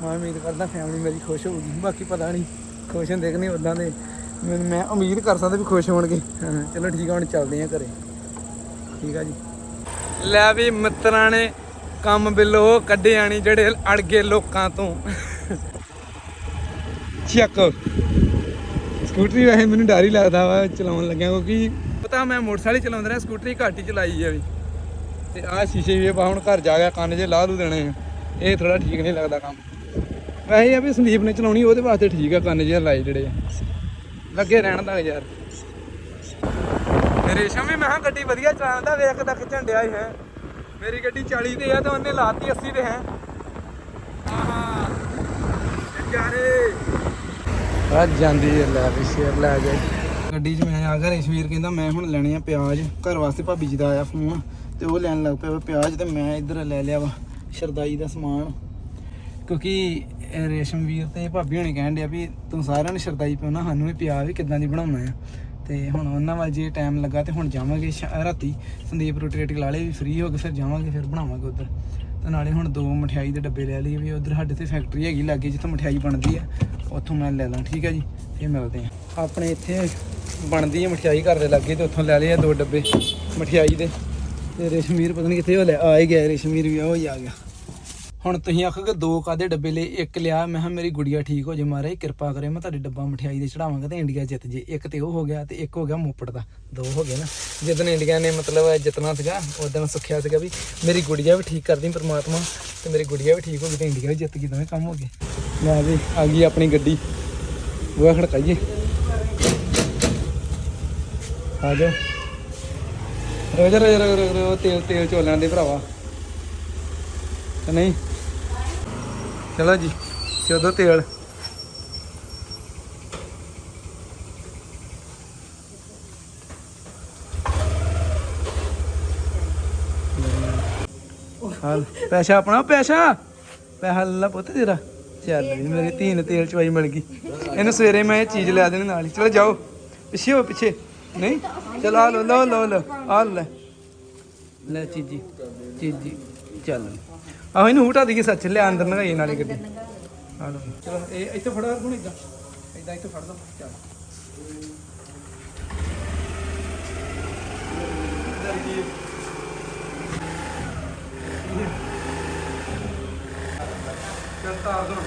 ਹਾਂ ਉਮੀਦ ਕਰਦਾ ਫੈਮਿਲੀ ਮੇਰੀ ਖੁਸ਼ ਹੋਊਗੀ, ਬਾਕੀ ਪਤਾ ਨਹੀਂ, ਖੁਸ਼ ਹੁੰਦੇ ਕਿ ਨਹੀਂ ਉਦਾਂ ਦੇ। ਮੈਂ ਉਮੀਦ ਕਰ ਸਕਦਾ ਵੀ ਖੁਸ਼ ਹੋਣਗੇ। ਚਲੋ ਠੀਕ ਆ, ਹੁਣ ਚੱਲਦੇ ਆ ਘਰੇ। ਠੀਕ ਆ ਜੀ। ਲੈ ਵੀ ਮਿੱਤਰਾਂ ਨੇ ਕੰਮ ਬਿੱਲੋ ਕੱਢੇ ਆਣੀ ਜਿਹੜੇ ਅੜ ਗਏ ਲੋਕਾਂ ਤੋਂ। ਚੱਕ। ਸਕੂਟਰੀ ਵੈਸੇ ਮੈਨੂੰ ਡਰ ਹੀ ਲੱਗਦਾ ਵਾ ਚਲਾਉਣ ਲੱਗਿਆ ਕਿਉਂਕਿ ਪਤਾ ਮੈਂ ਮੋਟਰਸਾਈਕਲ ਚਲਾਉਂਦਾ ਰਿਹਾ, ਸਕੂਟਰੀ ਘੱਟ ਹੀ ਚਲਾਈ ਆ ਵੀ। ਤੇ ਆਹ ਸ਼ੀਸ਼ੇ ਵੀ ਆਪਾਂ ਹੁਣ ਘਰ ਜਾ ਗਿਆ ਕੰਨ ਜੇ ਲਾਹ ਲੂ ਦੇਣੇ ਇਹ ਥੋੜਾ ਠੀਕ ਨਹੀਂ ਲੱਗਦਾ ਕੰਮ। ਵੈਸੇ ਆ ਵੀ ਸੰਦੀਪ ਨੇ ਚਲਾਉਣੀ, ਉਹਦੇ ਵਾਸਤੇ ਠੀਕ ਆ ਕੰਨ 'ਚ ਲਾਈ ਜਿਹੜੇ। ਲੱਗੇ ਰਹਿਣ ਦਾ ਯਾਰ। ਰੇਸ਼ਮ ਵੀ ਮੈਂ ਕਿਹਾ ਗੱਡੀ ਵਧੀਆ ਚਲਾਉਂਦਾ ਵੇਖ ਤਾਂ ਖਿੱਚਣ ਡਿਆ ਹੈ ਮੇਰੀ ਗੱਡੀ 40 ਤੇ ਆ ਤੇ ਉਹਨੇ ਲਾਤੀ 80 ਤੇ ਹੈ। ਆਹਾ। ਜਾਰੇ ਆ ਜਾਂਦੀ ਹੈ ਲੈ ਵੀ ਸ਼ੇਰ ਲੈ ਗਏ ਗੱਡੀ 'ਚ ਮੈਂ ਆ ਗਿਆ ਰੇਸ਼ਵੀਰ ਕਹਿੰਦਾ ਮੈਂ ਹੁਣ ਲੈਣੇ ਆ ਪਿਆਜ਼। ਘਰ ਵਾਸਤੇ ਭਾਬੀ ਜੀ ਦਾ ਆਇਆ ਫੋਨ ਤੇ ਉਹ ਲੈਣ ਲੱਗ ਪਿਆ ਪਿਆਜ਼ ਤੇ ਮੈਂ ਇੱਧਰ ਲੈ ਲਿਆ ਵਾ ਸ਼ਰਦਾਈ ਦਾ ਸਮਾਨ। ਕਿਉਂਕਿ ਰੇਸ਼ਮਵੀਰ ਤੇ ਭਾਬੀ ਹੋਣੀ ਕਹਿਣ ਡਿਆ ਵੀ ਤੂੰ ਸਾਰਿਆਂ ਨੂੰ ਸ਼ਰਦਾਈ ਪਿਉਣਾ ਸਾਨੂੰ ਵੀ ਪਿਆ ਵੀ ਕਿੱਦਾਂ ਦੀ ਬਣਾਉਣਾ ਆ। ਤੇ ਹੁਣ ਉਹਨਾਂ ਵੱਲ ਜੇ ਟਾਈਮ ਲੱਗਾ ਤੇ ਹੁਣ ਜਾਵਾਂਗੇ ਸ਼ਾ- ਰਾਤੀ ਸੰਦੀਪ ਰੋਟੀ ਰੇਟੀ ਲਾ ਲੇ ਵੀ ਫ੍ਰੀ ਹੋ ਕੇ ਫਿਰ ਜਾਵਾਂਗੇ, ਫਿਰ ਬਣਾਵਾਂਗੇ ਉਧਰ। ਤੇ ਨਾਲੇ ਹੁਣ ਦੋ ਮਠਿਆਈ ਦੇ ਡੱਬੇ ਲੈ ਲਈਏ ਵੀ ਉਧਰ ਸਾਡੇ ਤੇ ਫੈਕਟਰੀ ਹੈਗੀ ਲਾਗੇ ਜਿੱਥੋਂ ਮਠਿਆਈ ਬਣਦੀ ਆ, ਉੱਥੋਂ ਮੈਂ ਲੈ ਲਾਂ, ਠੀਕ ਹੈ ਜੀ? ਇਹ ਮਿਲਦੇ ਆ। ਆਪਣੇ ਇੱਥੇ ਬਣਦੀ ਹੈ ਮਠਿਆਈ ਘਰ ਦੇ ਲਾਗੇ ਤੇ ਉੱਥੋਂ ਲੈ ਲਏ ਆ ਦੋ ਡੱਬੇ ਮਠਿਆਈ ਦੇ। ਤੇ ਰੇਸ਼ਮੀਰ ਪਤਾ ਨਹੀਂ ਕਿੱਥੇ ਹੋ ਲੈ ਆ ਹੀ ਗਿਆ, ਰੇਸ਼ਮੀਰ ਵੀ ਉਹ ਹੀ ਆ ਗਿਆ। ਹੁਣ ਤੁਸੀਂ ਆਖੋਗੇ ਦੋ ਕਾਦੇ ਡੱਬੇ ਲਈ ਇੱਕ ਲਿਆ, ਮੈਂ ਕਿਹਾ ਮੇਰੀ ਗੁੜੀਆ ਠੀਕ ਹੋ ਜੇ ਮਹਾਰਾਜ, ਕਿਰਪਾ ਕਰੇ, ਮੈਂ ਤੁਹਾਡੇ ਡੱਬਾ ਮਠਿਆਈ ਦੇ ਚੜਾਵਾਂਗਾ ਤੇ ਇੰਡੀਆ ਜਿੱਤ ਜੇ। ਇੱਕ ਤੇ ਉਹ ਹੋ ਗਿਆ ਤੇ ਇੱਕ ਹੋ ਗਿਆ ਮੋਪੜ ਦਾ। ਦੋ ਹੋ ਗਏ ਨਾ। ਜਿੱਦਣ ਇੰਡੀਆ ਨੇ ਮਤਲਬ ਜਿੱਤਣਾ ਸੀਗਾ ਉਦੋਂ ਸੁੱਖਿਆ ਸੀਗਾ ਵੀ ਮੇਰੀ ਗੁੜੀਆ ਵੀ ਠੀਕ ਕਰਦੀ ਪਰਮਾਤਮਾ ਤੇ ਮੇਰੀ ਗੁੜੀਆ ਵੀ ਠੀਕ ਹੋ ਗਈ ਤੇ ਇੰਡੀਆ ਵੀ ਜਿੱਤ ਗਈ, ਦੋਵੇਂ ਕੰਮ ਹੋ ਗਏ। ਲੈ ਵੀ, ਆ ਗਈ ਆਪਣੀ ਗੱਡੀ। ਉਹ ਖੜਕਾਈਏ। ਆ ਜਾ ਰੋਜ਼ ਰੋਜ਼ ਰੋਜ਼ ਰੋਜ਼ ਤੇਲ ਤੇਲ ਚੋਲਣ ਦੇ ਭਰਾਵਾ। ਨਹੀਂ? ਚਲੋ ਜੀ, ਚੋਦੋ ਤੇਲ ਹਾਲ ਪੈਸਾ ਆਪਣਾ, ਪੈਸਾ? ਪੈਸਾ ਲੈ ਪੁੱਤ ਤੇਰਾ। ਚੱਲ ਵੀ ਮੇਰੀ ਧੀ ਨੂੰ ਤੇਲ ਚਵਾਈ ਮਿਲ ਗਈ। ਇਹਨੂੰ ਸਵੇਰੇ ਮੈਂ ਇਹ ਚੀਜ਼ ਲਿਆ ਦੇਣੀ ਨਾਲ ਹੀ। ਚਲੋ ਜਾਓ, ਪਿੱਛੇ ਹੋ, ਪਿੱਛੇ। ਨਹੀਂ? ਚਲ ਆ ਲੋ ਲੋ ਲੋ ਲੋ ਆ ਲੈ। ਲੈ ਚੀਜੀ ਚੀਜੀ, ਚੱਲ। ਆਹੋ ਇਹਨੂੰ ਹਟਾ ਦਈਏ ਸੱਚ ਲਿਆ ਅੰਦਰ ਨਗਾਈ ਨਾਲੇ ਗੱਡੀ। ਆ ਲੋ ਚਲੋ ਇਹ ਇੱਥੇ ਫੜੋ ਹਰ ਇਦਾਂ। ਇਦਾਂ ਇੱਥੇ ਫੜ ਦੋ ਚੱਲ। ਚੱਲ ਤਾਰ ਦੋ।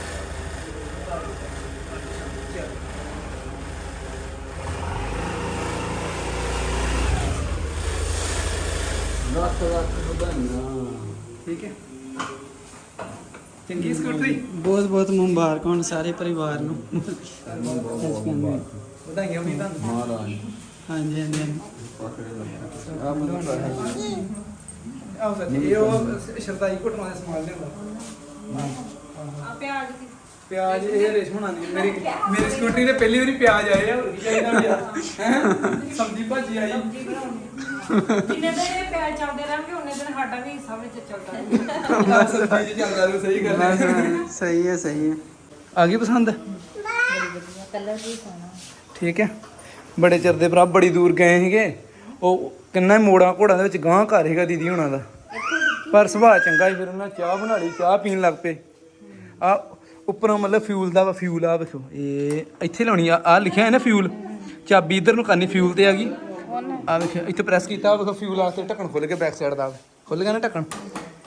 ਲੱਖ ਲੱਖ ਵਧਾਈਆਂ ਠੀਕ ਹੈ। ਚੰਗੀ ਸਕੂਟਰੀ? ਬਹੁਤ ਬਹੁਤ ਮੁਬਾਰਕ ਹੋਣ ਸਾਰੇ ਪਰਿਵਾਰ ਨੂੰ। ਵਧਾਈਆਂ ਵੀ ਤੁਹਾਨੂੰ। ਹਾਂਜੀ ਹਾਂਜੀ ਹਾਂਜੀ। ਆਹ ਸੱਚ ਇਹ ਉਹ ਸ਼ਰਦਾਈ ਘਟਵਾ ਦੇ ਸਮਾਨ ਲਿਆਉਂਦਾ। ਆ ਪਿਆਜ਼ ਦੀ। ਪਿਆਜ਼ ਇਹ ਰੇਸ਼ਮ ਬਣਾਉਂਦੀ ਹੈ। ਮੇਰੀ ਮੇਰੀ ਸਕੂਟਰੀ ਤੇ ਪਹਿਲੀ ਵਾਰੀ ਪਿਆਜ਼ ਆਏ ਆ ਹੋਰ ਕੀ ਚਾਹੀਦਾ ਯਾਰ ਹੈਂ? ਸਬਜ਼ੀ ਭਾਜੀ ਆਈ। ਜਿੰਨੇ ਦਿਨ ਇਹ ਪਿਆਜ਼ ਚੱਲਦੇ ਰਹਿਣਗੇ ਉਹਨੇ ਦਿਨ ਸਾਡਾ ਵੀ ਹਿੱਸਾ ਵਿੱਚ ਚੱਲਦਾ ਰਹੇਗਾ। ਬਸ ਸਬਜ਼ੀ ਚ ਚੱਲਦਾ ਰਹੂ ਸਹੀ ਗੱਲ ਹੈ। ਸਹੀ ਹੈ ਸਹੀ ਹੈ। ਆ ਗਈ ਪਸੰਦ? ਕਲਰ ਵੀ ਸੋਹਣਾ ਠੀਕ ਹੈ। ਬੜੇ ਚਿਰ ਦੇ ਭਰਾ ਬੜੀ ਦੂਰ ਗਏ ਸੀਗੇ। ਉਹ ਕਿੰਨਾ ਮੋੜਾ ਘੋੜਾਂ ਦੇ ਵਿੱਚ ਗਾਂ ਘਰ ਹੈਗਾ ਦੀਦੀ ਹੁਣਾਂ ਦਾ। ਪਰ ਸੁਭਾਅ ਚੰਗਾ ਸੀ ਫਿਰ ਉਹਨਾਂ ਚਾਹ ਬਣਾ ਲਈ ਚਾਹ ਪੀਣ ਲੱਗ ਪਏ। ਆ ਉੱਪਰੋਂ ਮਤਲਬ ਫਿਊਲ ਦਾ ਵਾ ਫਿਊਲ ਆ ਵੇਖੋ ਇਹ ਇੱਥੇ ਲਾਉਣੀ ਆ ਆ ਲਿਖਿਆ ਹੈ ਨਾ ਫਿਊਲ ਚਾਬੀ ਇਧਰ ਨੂੰ ਕਰਨੀ ਫਿਊਲ ਤੇ ਆ ਗਈ। ਆ ਵੇਖੋ ਇੱਥੇ ਪ੍ਰੈਸ ਕੀਤਾ ਵੇਖੋ ਫਿਊਲ ਵਾਸਤੇ ਢੱਕਣ ਖੁੱਲ ਗਿਆ ਬੈਕ ਸਾਈਡ ਦਾ। ਖੁੱਲ ਗਿਆ ਨਾ ਢੱਕਣ?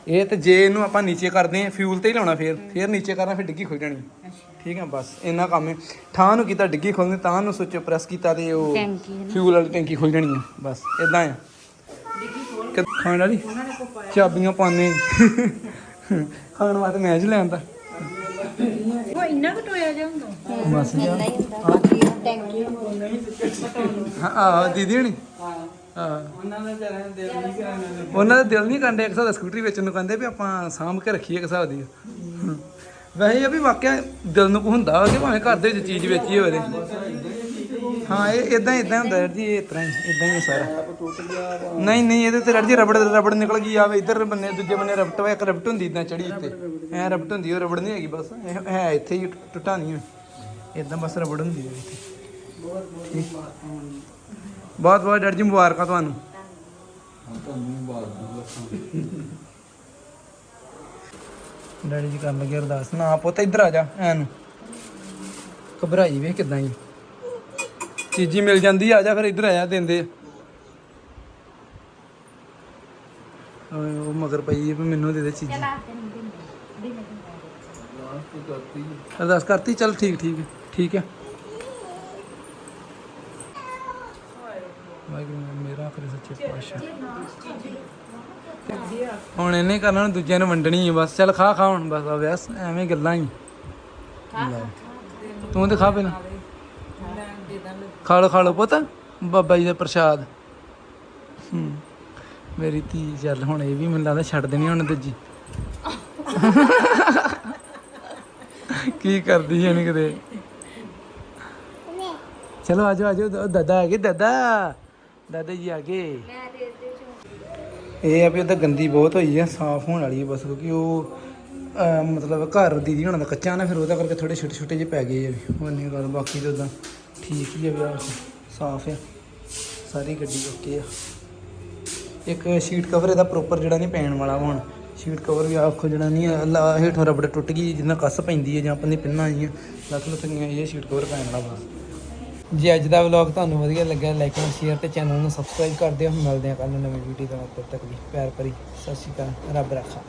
ਇਹ ਤੇ ਜੇ ਇਹਨੂੰ ਆਪਾਂ ਨੀਚੇ ਕਰਦੇ ਆ ਫਿਊਲ ਤੇ ਹੀ ਲਾਉਣਾ ਫੇਰ ਫੇਰ ਨੀਚੇ ਕਰਨਾ ਫਿਰ ਡਿੱਗੀ ਖੁੱਲ ਜਾਣੀ। ਠੀਕ ਹੈ ਬਸ ਇੰਨਾ ਕੰਮ ਹੈ। ਠਾਂ ਨੂੰ ਕੀਤਾ ਡਿੱਗੀ ਖੁੱਲਣੀ ਤਾਂ ਨੂੰ ਸੁੱਚ ਪ੍ਰੈਸ ਕੀਤਾ ਤੇ ਉਹ ਫਿਊਲ ਵਾਲੀ ਟੈਂਕੀ ਖੁੱਲ ਜਾਣੀ ਆ ਬਸ ਇਦਾਂ ਆ। ਖਾਣ ਵਾਲੀ? ਚਾਬੀਆਂ ਪਾਣੇ ਖਾਣ ਵਾਸਤੇ ਮੈਚ ਲੈਂਦਾ ਉਹ ਇੰਨਾ ਬਸ ਹੁੰਦਾ। ਟੈਂਕੀ ਦੀਦੀ ਹਣੀ ਹਾਂ ਉਹਨਾਂ ਦਾ ਜਰਾ ਦਿਲ ਨਹੀਂ ਕਰਾਂਗਾ ਉਹਨਾਂ ਦਾ ਦਿਲ ਨਹੀਂ ਕੰਡੇ ਇੱਕ ਹਿਸਾਬ ਦਾ ਸਕੂਟਰੀ ਵੇਚਣ ਨੂੰ ਕਹਿੰਦੇ ਵੀ ਆਪਾਂ ਸਾਂਭ ਕੇ ਰੱਖੀਏ ਇੱਕ ਹਿਸਾਬ ਦੀ। ਵੈਸੇ ਇਹ ਆ ਵੀ ਵਾਕਿਆ ਦਿਲ ਨੂੰ ਕੋ ਹੁੰਦਾ ਵਾ ਕਿ ਭਾਵੇਂ ਘਰ ਦੇ ਵਿੱਚ ਚੀਜ਼ ਵੇਚੀ ਹੋਵੇ। ਹਾਂ, ਇਹ ਇਦਾਂ ਇਦਾਂ ਹੁੰਦਾ ਜੀ ਇਸ ਤਰ੍ਹਾਂ ਹੀ ਇਦਾਂ ਹੀ ਹੈ ਸਾਰਾ। ਨਹੀਂ ਨਹੀਂ, ਇਹਦੇ ਤੇ ਰੜ ਰਬੜ ਰਬੜ ਨਿਕਲ ਗਈ ਆਵੇ ਇਧਰ ਬੰਨੇ, ਦੂਜੇ ਬੰਨੇ ਰਬਟ ਵਾ, ਇੱਕ ਰਬਟ ਹੁੰਦੀ ਇਦਾਂ ਚੜੀ ਉੱਤੇ। ਐ ਰਬਟ ਹੁੰਦੀ, ਉਹ ਰਬੜ ਨਹੀਂ ਹੈਗੀ ਬਸ, ਇਹ ਹੈ ਇੱਥੇ ਹੀ ਟੁੱਟਾ ਨਹੀਂ ਇਦਾਂ ਬਸ ਰਬੜ ਹੁੰਦੀ ਹੈ ਇੱਥੇ। ਬਹੁਤ ਬਹੁਤ ਡਰ ਜੀ, ਮੁਬਾਰਕਾਂ ਤੁਹਾਨੂੰ। ਡੈਡੀ ਜੀ ਕਰਨ ਲੱਗੇ ਅਰਦਾਸ। ਨਾ ਪੁੱਤ, ਇੱਧਰ ਆ ਜਾ, ਐਨ। ਘਬਰਾਈ ਵੇ ਕਿਦਾਂ ਹੀ। ਚੀਜ਼ੀ ਮਿਲ ਜਾਂਦੀ ਆ ਜਾ ਫਿਰ ਇੱਧਰ ਆ ਜਾ ਦਿੰਦੇ ਆ ਉਹ ਮਗਰ ਪਈ ਹੈ ਵੀ ਮੈਨੂੰ ਦੇ ਦੇ ਚੀਜ਼ੀ। ਅਰਦਾਸ ਕਰਤੀ ਚਲ ਠੀਕ ਠੀਕ ਹੈ ਠੀਕ ਹੈ ਵਾਹਿਗੁਰੂ ਮੇਰਾ ਕਰੇ ਸੱਚੇ ਪਾਤਸ਼ਾਹ। ਹੁਣ ਇਹਨੇ ਕਰਨਾ ਹੁਣ ਦੂਜਿਆਂ ਨੂੰ ਵੰਡਣੀ ਹੈ ਬਸ ਚੱਲ ਖਾ ਖਾ ਹੁਣ ਬਸ ਆ ਵਿਆਸ ਐਵੇਂ ਗੱਲਾਂ ਹੀ। ਤੂੰ ਤੇ ਖਾ ਪਹਿਲਾਂ। ਖਾ ਲੋ ਖਾ ਲੋ ਪੁੱਤ ਬਾਬਾ ਜੀ ਦਾ ਪ੍ਰਸ਼ਾਦ। ਹੂੰ ਮੇਰੀ ਧੀ ਚੱਲ ਹੁਣ ਇਹ ਵੀ ਮੈਨੂੰ ਲੱਗਦਾ ਛੱਡ ਦੇਣੀ ਹੁਣ ਦੂਜੀ। ਕੀ ਕਰਦੀ ਹੈ ਕਿਤੇ? ਚਲੋ ਆਜੋ ਆਜੋ ਦਾਦਾ ਆ ਗਏ ਦਾਦਾ। ਦਾਦਾ ਜੀ ਆ ਗਏ। ਇਹ ਆ ਵੀ ਉਹਦਾ ਗੰਦੀ ਬਹੁਤ ਹੋਈ ਆ ਸਾਫ਼ ਹੋਣ ਵਾਲੀ ਆ ਬਸ ਕਿਉਂਕਿ ਉਹ ਮਤਲਬ ਘਰ ਦੀਦੀ ਹੋਣਾ ਦਾ ਕੱਚਾ ਨਾ ਫਿਰ ਉਹਦਾ ਕਰਕੇ ਥੋੜੇ ਛੋਟੇ ਛੋਟੇ ਜਿਹੇ ਪੈ ਗਏ ਆ ਵੀ। ਹੋਰ ਗੱਲ ਬਾਕੀ ਤਾਂ ਉਦਾਂ ਠੀਕ ਹੀ ਆ ਵੀ ਸਾਫ਼ ਆ। ਸਾਰੀ ਗੱਡੀ ਓਕੇ ਆ। ਇੱਕ ਸ਼ੀਟ ਕਵਰ ਇਹਦਾ ਪ੍ਰੋਪਰ ਜਿਹੜਾ ਨਹੀਂ ਪੈਣ ਵਾਲਾ ਹੁਣ। ਸ਼ੀਟ ਕਵਰ ਵੀ ਆਖੋ ਜਿਹੜਾ ਨਹੀਂ ਆ, ਲਾ ਹੇਠੋਂ ਰਬੜ ਟੁੱਟ ਗਈ ਜਿੰਨਾ ਕੱਸ ਪੈਂਦੀ ਹੈ ਜਾਂ ਆਪਾਂ ਆਪਣੀ ਪਿੰਨਾਂ ਆਈਆਂ ਲੱਖ ਲੱਖ ਗਈਆਂ ਇਹ ਸ਼ੀਟ ਕਵਰ ਪੈਣ ਵਾਲਾ ਬਸ। ਜੇ ਅੱਜ ਦਾ ਵਲੌਗ ਤੁਹਾਨੂੰ ਵਧੀਆ ਲੱਗਿਆ ਲਾਈਕ ਐਂਡ ਸ਼ੇਅਰ ਤੇ ਚੈਨਲ ਨੂੰ ਸਬਸਕ੍ਰਾਈਬ ਕਰ ਦਿਓ। ਮਿਲਦੇ ਹਾਂ ਕੱਲ ਨਵੀਂ ਵੀਡੀਓ ਦਾ ਤਦ ਤੱਕ ਲਈ ਪਿਆਰ ਭਰੀ ਸਤਿ ਸ਼੍ਰੀ ਅਕਾਲ ਰੱਬ ਰੱਖਾ।